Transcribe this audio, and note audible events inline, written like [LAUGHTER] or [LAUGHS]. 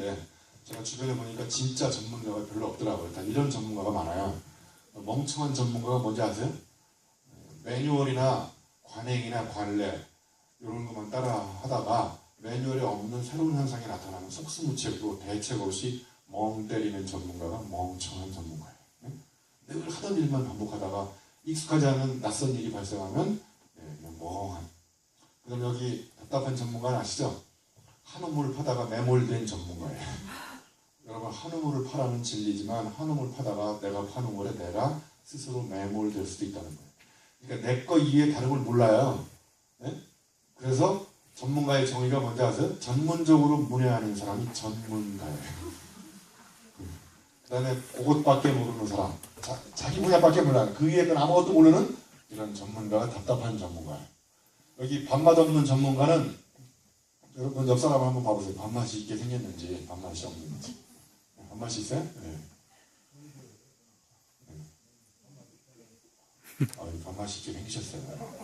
있는데 제가 주변에 보니까 진짜 전문가가 별로 없더라고요. 일단 이런 전문가가 많아요. 멍청한 전문가가 뭔지 아세요? 매뉴얼이나 관행이나 관례 이런 것만 따라 하다가 매뉴얼에 없는 새로운 현상이 나타나면 속수무책으로 대책 없이 멍 때리는 전문가가 멍청한 전문가예요. 네? 늘 하던 일만 반복하다가 익숙하지 않은 낯선 일이 발생하면 네, 멍한. 그럼 여기 답답한 전문가는 아시죠? 한우물 파다가 매몰된 전문가예요. [LAUGHS] 여러분 한우물을 파라는 진리지만 한우물 파다가 내가 판 우물에 내가 스스로 매몰될 수도 있다는 거예요. 그러니까 내 거 이외에 다른 걸 몰라요. 네? 그래서 전문가의 정의가 뭔지 아세요? 전문적으로 문외하는 사람이 전문가예요. 그 다음에 그것밖에 모르는 사람, 자, 기 분야밖에 몰라요. 그 위에 건 아무것도 모르는 이런 전문가가 답답한 전문가예요. 여기 밥맛 없는 전문가는 여러분 옆 사람 한번 봐보세요. 밥맛이 있게 생겼는지 밥맛이 없는지. 밥맛이 있어요? 네. 네. 아, 밥맛이 있게 생기셨어요.